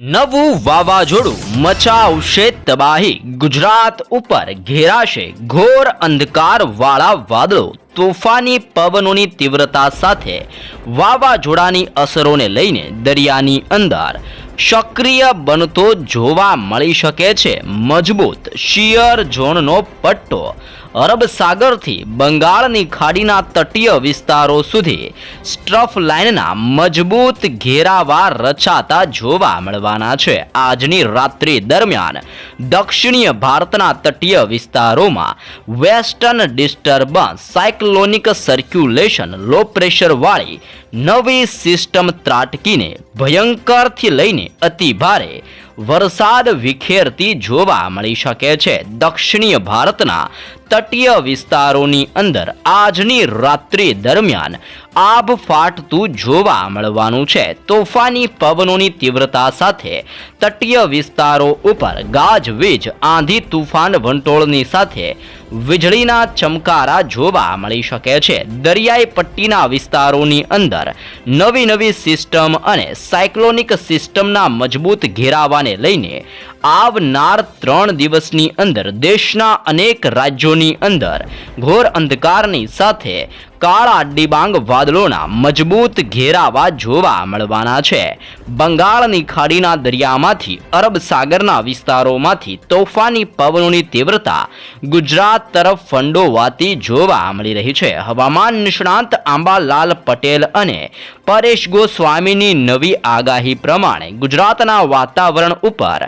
નવું વાવાઝોડું મચાવશે તબાહી. ગુજરાત ઉપર ઘેરાશે ઘોર અંધકાર વાળા વાદળો. તોફાની પવનોની તીવ્રતા સાથે વાવાઝોડાની અસરોને લઈને દરિયાની અંદર સક્રિય બનતો જોવા મળી શકે છે. મજબૂત શિયર ઝોનનો પટ્ટો અરબ સાગરથી બંગાળની ખાડીના તટીય વિસ્તારો સુધી સ્ટ્રફ લાઇનના મજબૂત ઘેરાવા રચાતા જોવા મળવાના છે. આજની રાત્રિ દરમિયાન દક્ષિણીય ભારતના તટીય વિસ્તારોમાં western disturbance, cyclonic circulation, low પ્રેશરવાળી નવી સિસ્ટમ ત્રાટકીને ભયંકરથી લઈને અતિ ભારે વરસાદ વિખેરતી જોવા મળી શકે છે. દક્ષિણીય ભારતના તટીય વિસ્તારોની અંદર આજની રાત્રિ દરમિયાન આભ ફાટતું જોવા મળવાનું છે. તોફાની પવનોની તીવ્રતા સાથે તટીય વિસ્તારો ઉપર ગાજવીજ, આંધી તુફાન વંટોળની સાથે વીજળીના ચમકારા જોવા મળી શકે છે. દરિયાઈ પટ્ટીના વિસ્તારોની અંદર નવી નવી સિસ્ટમ અને સાયક્લોનિક સિસ્ટમના મજબૂત ઘેરાવાને લઈને આવનાર ત્રણ દિવસની અંદર દેશના અનેક રાજ્યોની અંદર ઘોર અંધકારની સાથે કાળા ડિબાંગ વાદળોના મજબૂત ઘેરાવા જોવા મળવાના છે. બંગાળની ખાડીના દરિયામાંથી, અરબ સાગરના વિસ્તારોમાંથી તોફાની પવનોની તીવ્રતા ગુજરાત તરફ ફંડોવાતી જોવા મળી રહી છે. હવામાન નિષ્ણાંત આંબાલાલ પટેલ અને પરેશ ગોસ્વામીની નવી આગાહી પ્રમાણે ગુજરાતના વાતાવરણ ઉપર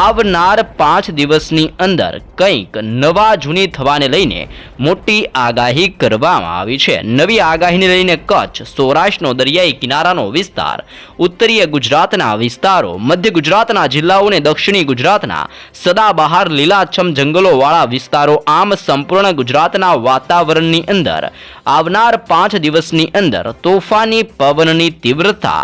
આવનાર પાંચ દિવસની અંદર કંઈક નવા જૂની થવાને લઈને મોટી આગાહી કરવામાં આવી છે. નવી આગાહીને લઈને કચ્છ, સૌરાષ્ટ્રનો દરિયાઈ કિનારાનો વિસ્તાર, ઉત્તરીય ગુજરાતના વિસ્તારો, મધ્ય ગુજરાતના જિલ્લાઓ દક્ષિણી ગુજરાતના સદાબહાર લીલાછમ જંગલોવાળા વિસ્તારો આમ સંપૂર્ણ ગુજરાતના વાતાવરણની અંદર. આવનાર પાંચ દિવસની અંદર તોફાની પવનની તીવ્રતા,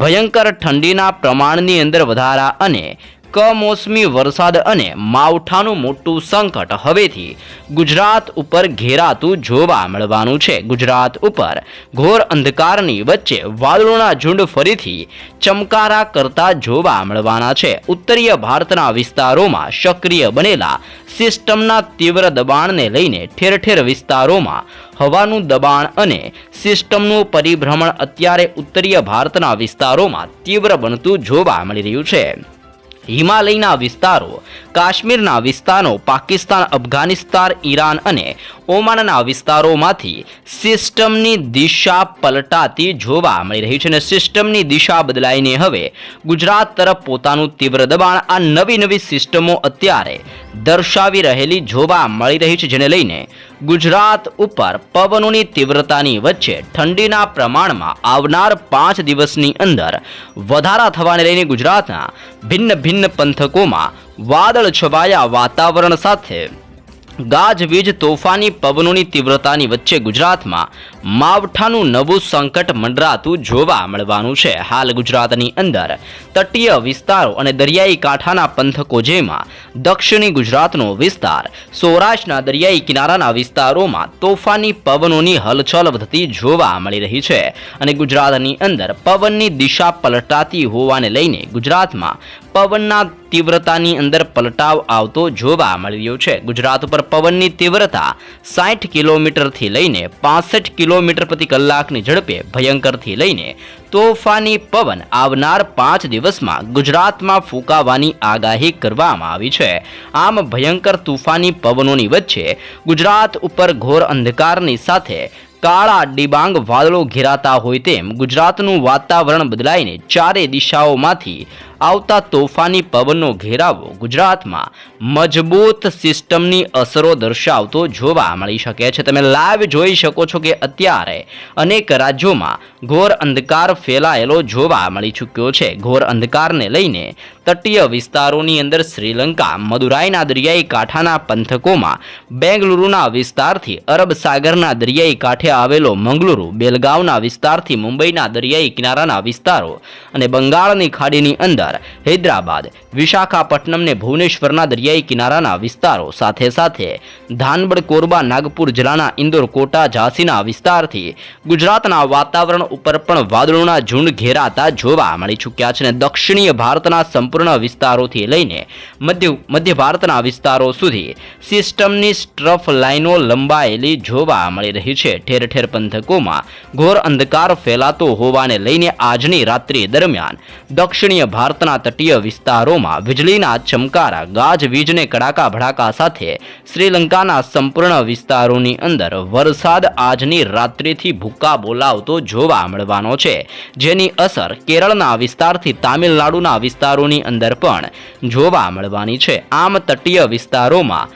ભયંકર ઠંડીના પ્રમાણની અંદર વધારા અને કમોસમી વરસાદ અને માવઠાનું મોટું સંકટ હવેથી ગુજરાત ઉપર ઘેરાતું જોવા મળવાનું છે. ગુજરાત ઉપર ઘોર અંધકારની વચ્ચે વાદળોના ઝુંડ ફરીથી ચમકારા કરતા જોવા મળવાના છે. ઉત્તરીય ભારતના વિસ્તારોમાં સક્રિય બનેલા સિસ્ટમના તીવ્ર દબાણને લઈને ઠેર ઠેર વિસ્તારોમાં હવાનું દબાણ અને સિસ્ટમનું પરિભ્રમણ અત્યારે ઉત્તરીય ભારતના વિસ્તારોમાં તીવ્ર બનતું જોવા મળી રહ્યું છે. હિમાલયના વિસ્તારો, કાશ્મીરના વિસ્તારો, પાકિસ્તાન, અફઘાનિસ્તાન, ઈરાન અને ઓમાનના વિસ્તારોમાંથી સિસ્ટમની દિશા પલટાતી જોવા મળી રહી છે અને સિસ્ટમની દિશા બદલાઈને હવે ગુજરાત તરફ પોતાનું તીવ્ર દબાણ આ નવી નવી સિસ્ટમો અત્યારે દર્શાવી રહેલી જોવા મળી રહી છે, જેને લઈને ગુજરાત ઉપર પવનોની તીવ્રતાની વચ્ચે ઠંડીના પ્રમાણમાં આવનાર પાંચ દિવસની અંદર વધારા થવાને લઈને ગુજરાતના ભિન્ન ભિન્ન પંથકોમાં વાદળ છવાયા વાતાવરણ સાથે ગાજવીજ તોફાની પવનોની તીવ્રતાની વચ્ચે ગુજરાતમાં માવઠાનું નવું સંકટ મંડરાતું જોવા મળવાનું છે. હાલ ગુજરાતની અંદર તટીય વિસ્તારો અને દરિયાઈ કાંઠાના પંથકો જેમાં દક્ષિણી ગુજરાતનો વિસ્તાર, સૌરાષ્ટ્રના દરિયાઈ કિનારાના વિસ્તારોમાં તોફાની પવનોની હલચલ વધતી જોવા મળી રહી છે. અને ગુજરાતની અંદર પવનની દિશા પલટાતી હોવાને લઈને ગુજરાતમાં પવનના તીવ્રતાની અંદર પલટાવ આવતો જોવા મળી રહ્યો છે. ગુજરાત ઉપર પવનની તીવ્રતા સાઠ કિલોમીટરથી લઈને પાસઠ કિલોમીટર પ્રતિ કલાકની ઝડપે ભયંકરથી લઈને તોફાની પવન આવનાર પાંચ દિવસમાં ગુજરાતમાં ફૂંકાવાની આગાહી કરવામાં આવી છે. આમ ભયંકર તોફાની પવનોની વચ્ચે ગુજરાત ઉપર ઘોર અંધકારની સાથે કાળા ડિબાંગ વાદળો ઘેરાતા હોય તેમ ગુજરાતનું વાતાવરણ બદલાઈને ચારે દિશાઓમાંથી આવતા તોફાની પવનનો ઘેરાવો ગુજરાતમાં મજબૂત સિસ્ટમની અસરો દર્શાવતો જોવા મળી શકે છે. તમે લાઈવ જોઈ શકો છો કે અત્યારે અનેક રાજ્યોમાં ઘોર અંધકાર ફેલાયેલો જોવા મળી ચૂક્યો છે. ઘોર અંધકારને લઈને તટીય વિસ્તારોની અંદર શ્રીલંકા મદુરાઈના દરિયાઈ કાંઠાના પંથકોમાં બેંગલુરુના વિસ્તારથી અરબ સાગરના દરિયાઈ કાંઠે આવેલો મંગલુરુ, બેલગાવના વિસ્તારથી મુંબઈના દરિયાઈ કિનારાના વિસ્તારો અને બંગાળની ખાડીની અંદર પોરબંદર હૈદરાબાદ વિશાખાપટ્ટનમ ને ભુવનેશ્વરના દરિયાઈ કિનારાના વિસ્તારો સાથે સાથે ધાનબડ, કોરબા, નાગપુર જિલ્લાના ઇન્દોર, કોટા, ઝાંસીના વિસ્તારથી ગુજરાતના વાતાવરણ ઉપર પણ વાદળોના ઝુંડ ઘેરાતા જોવા મળી ચૂક્યા છે અને દક્ષિણીય ભારતના સંપૂર્ણ વિસ્તારોથી લઈને મધ્ય મધ્ય ભારતના વિસ્તારો સુધી સિસ્ટમની સ્ટ્રફ લાઇનો લંબાયેલી જોવા મળી રહી છે. ઠેર ઠેર પંથકોમાં ઘોર અંધકાર ફેલાતો હોવાને લઈને આજની રાત્રિ દરમિયાન દક્ષિણીય ભારતના તટીય વિસ્તારોમાં વીજળીના ચમકારા ગાજવીજને કડાકા ભડાકા સાથે શ્રીલંકાના સંપૂર્ણ વિસ્તારોની અંદર વરસાદ આજની રાત્રિથી ભૂક્કા બોલાવતો જોવા મળવાનો છે. જેની અસર કેરળના વિસ્તારથી તામિલનાડુના વિસ્તારોની અંદર પણ જોવા મળવાની છે. આમ તટીય વિસ્તારોમાં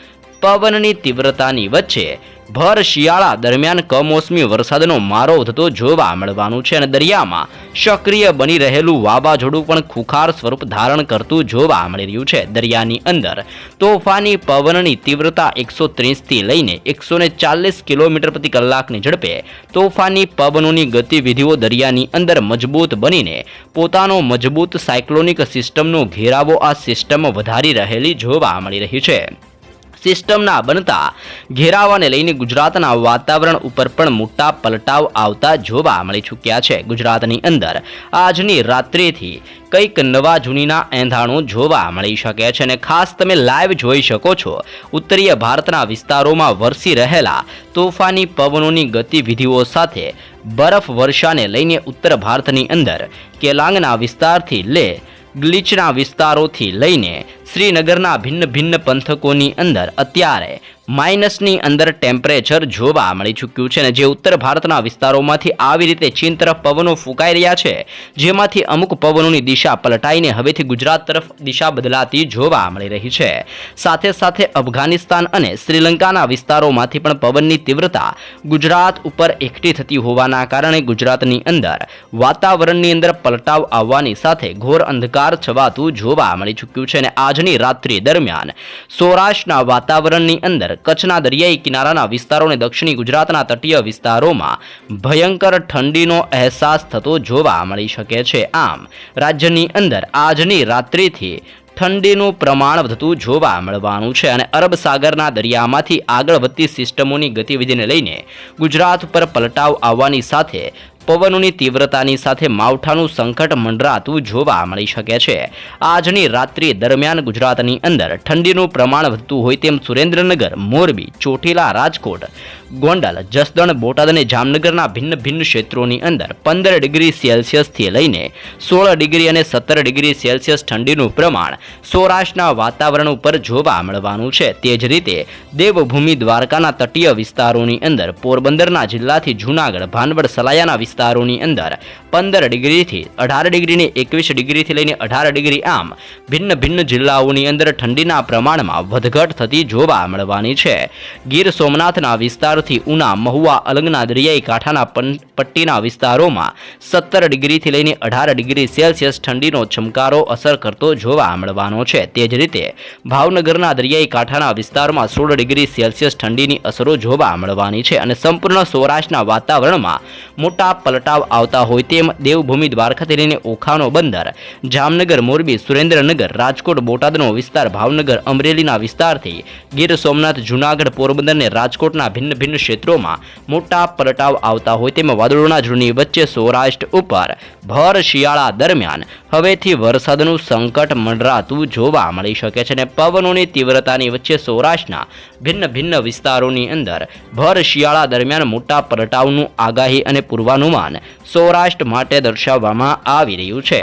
પવનની તીવ્રતાની વચ્ચે ભર શિયાળા દરમિયાન કમોસમી વરસાદનો મારો થતો જોવા મળવાનું છે અને દરિયામાં સક્રિય બની રહેલું વાવાઝોડું પણ ખુખાર સ્વરૂપ ધારણ કરતું જોવા મળી રહ્યું છે. દરિયાની અંદર તોફાની પવનની તીવ્રતા એકસો ત્રીસથી લઈને એકસો ચાલીસ કિલોમીટર પ્રતિ કલાકની ઝડપે તોફાની પવનોની ગતિવિધિઓ દરિયાની અંદર મજબૂત બનીને પોતાનો મજબૂત સાયક્લોનિક સિસ્ટમનો ઘેરાવો આ સિસ્ટમ વધારી રહેલી જોવા મળી રહી છે. સિસ્ટમના બનતા ઘેરાવાને લઈને ગુજરાતના વાતાવરણ ઉપર પણ મોટા પલટાવ આવતા જોવા મળી ચૂક્યા છે. ગુજરાતની અંદર આજની રાત્રિથી કંઈક નવા જૂનીના એંધાણો જોવા મળી શકે છે અને ખાસ તમે લાઈવ જોઈ શકો છો. ઉત્તરીય ભારતના વિસ્તારોમાં વરસી રહેલા તોફાની પવનોની ગતિવિધિઓ સાથે બરફ વર્ષાને લઈને ઉત્તર ભારતની અંદર કેલાંગના વિસ્તારથી લે, ગ્લીચના વિસ્તારોથી લઈને શ્રીનગરના ભિન્ન ભિન્ન પંથકોની અંદર અત્યારે માઇનસની અંદર ટેમ્પરેચર જોવા મળી ચૂક્યું છે અને જે ઉત્તર ભારતના વિસ્તારોમાંથી આવી રીતે ચીન તરફ પવનો ફૂંકાઈ રહ્યા છે, જેમાંથી અમુક પવનોની દિશા પલટાઈને હવેથી ગુજરાત તરફ દિશા બદલાતી જોવા મળી રહી છે. સાથે સાથે અફઘાનિસ્તાન અને શ્રીલંકાના વિસ્તારોમાંથી પણ પવનની તીવ્રતા ગુજરાત ઉપર એકઠી થતી હોવાના કારણે ગુજરાતની અંદર વાતાવરણની અંદર પલટાવ આવવાની સાથે ઘોર અંધકાર છવાતું જોવા મળી ચૂક્યું છે અને આજની રાત્રિ દરમિયાન. સૌરાષ્ટ્રના વાતાવરણની અંદર કચ્છના દરિયાઈ કિનારાના વિસ્તારો અને દક્ષિણી ગુજરાતના તટીય વિસ્તારોમાં ભયંકર ઠંડીનો અહેસાસ થતો જોવા મળી શકે છે. આમ, રાજ્યની અંદર આજની રાત્રિથી ઠંડીનું પ્રમાણ વધતું જોવા મળવાનું છે અને અરબ સાગરના દરિયામાંથી આગળ વધતી સિસ્ટમોની ગતિવિધિને લઈને ગુજરાત પર પલટાવ આવવાની સાથે પવનોની તીવ્રતાની સાથે માવઠાનું સંકટ મંડરાતું જોવા મળી શકે છે. આજની રાત્રિ દરમિયાન ગુજરાતની અંદર ઠંડીનું પ્રમાણ વધતું હોય તેમ સુરેન્દ્રનગર, મોરબી, ચોટીલા, રાજકોટ, ગોંડલ, જસદણ, બોટાદ અને જામનગરના ભિન્ન ભિન્ન ક્ષેત્રોની અંદર પંદર ડિગ્રી સેલ્સિયસથી લઈને સોળ ડિગ્રી અને સત્તર ડિગ્રી સેલ્સિયસ ઠંડીનું પ્રમાણ સૌરાષ્ટ્રના વાતાવરણ ઉપર જોવા મળવાનું છે. તે જ રીતે દેવભૂમિ દ્વારકાના તટીય વિસ્તારોની અંદર પોરબંદરના જિલ્લાથી જૂનાગઢ, ભાનવડ, સલાયાના વિસ્તારોની અંદર પંદર ડિગ્રીથી અઢાર ડિગ્રીને એકવીસ ડિગ્રીથી લઈને અઢાર ડિગ્રી આમ ભિન્ન ભિન્ન જિલ્લાઓની અંદર ઠંડીના પ્રમાણમાં વધઘટ થતી જોવા મળવાની છે. ગીર સોમનાથના વિસ્તારથી ઉના, મહુવા, અલંગના, દરિયાઈ કાંઠાના પટ્ટીના વિસ્તારોમાં સત્તર ડિગ્રીથી લઈને અઢાર ડિગ્રી સેલ્સિયસ ઠંડીનો ચમકારો અસર કરતો જોવા મળવાનો છે. તે જ રીતે ભાવનગરના દરિયાઈ કાંઠાના વિસ્તારમાં સોળ ડિગ્રી સેલ્સિયસ ઠંડીની અસરો જોવા મળવાની છે અને સંપૂર્ણ સૌરાષ્ટ્રના વાતાવરણમાં મોટા પલટાવ આવતા હોય તેમ દેવભૂમિ દ્વારકાથી લઈને ઓખાનો બંદર, જામનગર, મોરબી, સુરેન્દ્રનગર, રાજકોટ, બોટાદનો વિસ્તાર, ભાવનગર, અમરેલીના વિસ્તારથી ગીર સોમનાથ, જૂનાગઢ, પોરબંદર અને રાજકોટના ભિન્ન ભિન્ન ક્ષેત્રોમાં મોટા પલટાવ આવતા હોય તેમ વાદળોના ઝૂની વચ્ચે સૌરાષ્ટ્ર ઉપર ભર શિયાળા દરમિયાન હવેથી વરસાદનું સંકટ મંડરાતું જોવા મળી શકે છે અને પવનોની તીવ્રતાની વચ્ચે સૌરાષ્ટ્રના ભિન્ન ભિન્ન વિસ્તારોની અંદર ભર શિયાળા દરમિયાન મોટા પલટાવનું આગાહી અને પૂર્વાનુમાન સૌરાષ્ટ્ર માટે દર્શાવવામાં આવી રહ્યું છે.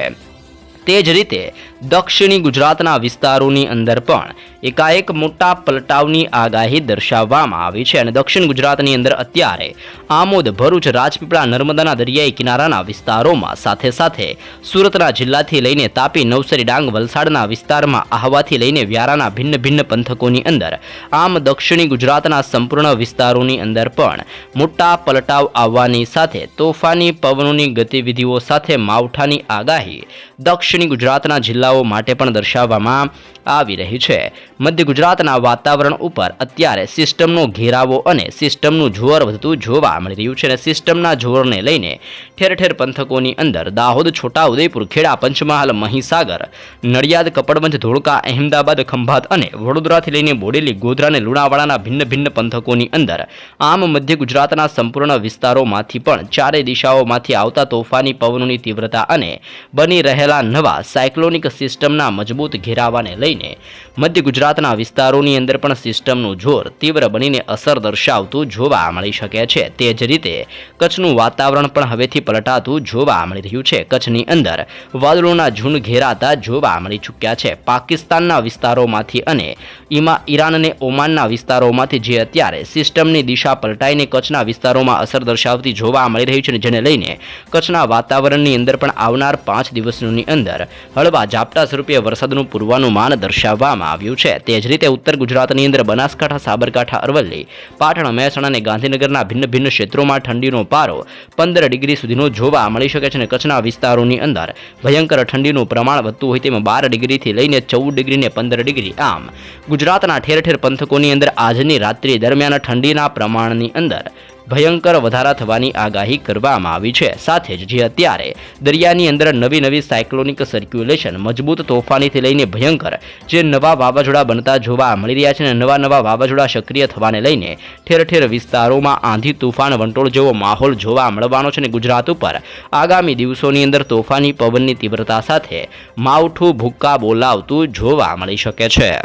તે જ રીતે દક્ષિણી ગુજરાતના વિસ્તારોની અંદર પણ એકાએક મોટા પલટાવની આગાહી દર્શાવવામાં આવી છે અને દક્ષિણ ગુજરાતની અંદર અત્યારે આમોદ, ભરૂચ, રાજપીપળા, નર્મદાના દરિયાઈ કિનારાના વિસ્તારોમાં સાથે સાથે સુરતના જિલ્લાથી લઈને તાપી, નવસારી, ડાંગ, વલસાડના વિસ્તારમાં આહવાથી લઈને વ્યારાના ભિન્ન ભિન્ન પંથકોની અંદર આમ દક્ષિણી ગુજરાતના સંપૂર્ણ વિસ્તારોની અંદર પણ મોટા પલટાવ આવવાની સાથે તોફાની પવનોની ગતિવિધિઓ સાથે માવઠાની આગાહી દક્ષિણી ગુજરાતના જિલ્લાઓ જિલ્લાઓ માટે પણ દર્શાવવામાં આવી રહી છે. મધ્ય ગુજરાતના વાતાવરણ ઉપર અત્યારે સિસ્ટમનો ઘેરાવો અને સિસ્ટમનું જોર વધતું જોવા મળી રહ્યું છે અને સિસ્ટમના જોરને લઈને ઠેર ઠેર પંથકોની અંદર દાહોદ, છોટાઉદેપુર, ખેડા, પંચમહાલ, મહીસાગર, નડિયાદ કપડવંજ ધોળકા, અહેમદાબાદ, ખંભાત અને વડોદરાથી લઈને બોડેલી, ગોધરા અને લુણાવાડાના ભિન્ન ભિન્ન પંથકોની અંદર આમ મધ્ય ગુજરાતના સંપૂર્ણ વિસ્તારોમાંથી પણ ચારે દિશાઓમાંથી આવતા તોફાની, પવનોની તીવ્રતા અને બની રહેલા નવા સાયક્લોનિક સિસ્ટમના મજબૂત ઘેરાવાને લઈને મધ્ય ગુજરાતના વિસ્તારોની અંદર પણ સિસ્ટમનું જોર તીવ્ર બનીને અસર દર્શાવતું જોવા મળી શકે છે. તે જ રીતે કચ્છનું વાતાવરણ પણ હવેથી પલટાતું જોવા મળી રહ્યું છે. કચ્છની અંદર વાદળોના ઝુંડ ઘેરાતા જોવા મળી ચૂક્યા છે. પાકિસ્તાનના વિસ્તારોમાંથી અને ઈમા ઈરાન અને ઓમાનના વિસ્તારોમાંથી જે અત્યારે સિસ્ટમની દિશા પલટાઈને કચ્છના વિસ્તારોમાં અસર દર્શાવતી જોવા મળી રહી છે જેને લઈને કચ્છના વાતાવરણની અંદર પણ આવનાર પાંચ દિવસની અંદર હળવા ઝાપટા સ્વરૂપે વરસાદનું પૂર્વાનુમાન દર્શાવવામાં આવ્યું છે. તે જ રીતે ઉત્તર ગુજરાતની અંદર બનાસકાંઠા, સાબરકાંઠા, અરવલ્લી, પાટણ, મહેસાણા અને ગાંધીનગરના ભિન્ન ભિન્ન ક્ષેત્રોમાં ઠંડીનો પારો પંદર ડિગ્રી સુધીનો જોવા મળી શકે છે અને કચ્છના વિસ્તારોની અંદર ભયંકર ઠંડીનું પ્રમાણ વધતું હોય તેમાં બાર ડિગ્રીથી લઈને ચૌદ ડિગ્રી ને પંદર ડિગ્રી. આમ, ગુજરાતના ઠેર ઠેર પંથકોની અંદર આજની રાત્રિ દરમિયાન ઠંડીના પ્રમાણની અંદર ભયંકર વધારા થવાની આગાહી કરવામાં આવી છે. સાથે જ જે અત્યારે દરિયાની અંદર નવી નવી સાયક્લોનિક સર્ક્યુલેશન, મજબૂત તોફાનીથી લઈને ભયંકર જે નવા વાવાઝોડા બનતા જોવા મળી રહ્યા છે અને નવા નવા વાવાઝોડા સક્રિય થવાને લઈને ઠેર ઠેર વિસ્તારોમાં આંધી તુફાન, વંટોળ જેવો માહોલ જોવા મળવાનો છે અને ગુજરાત ઉપર આગામી દિવસોની અંદર તોફાની પવનની તીવ્રતા સાથે માવઠું ભૂક્કા બોલાવતું જોવા મળી શકે છે.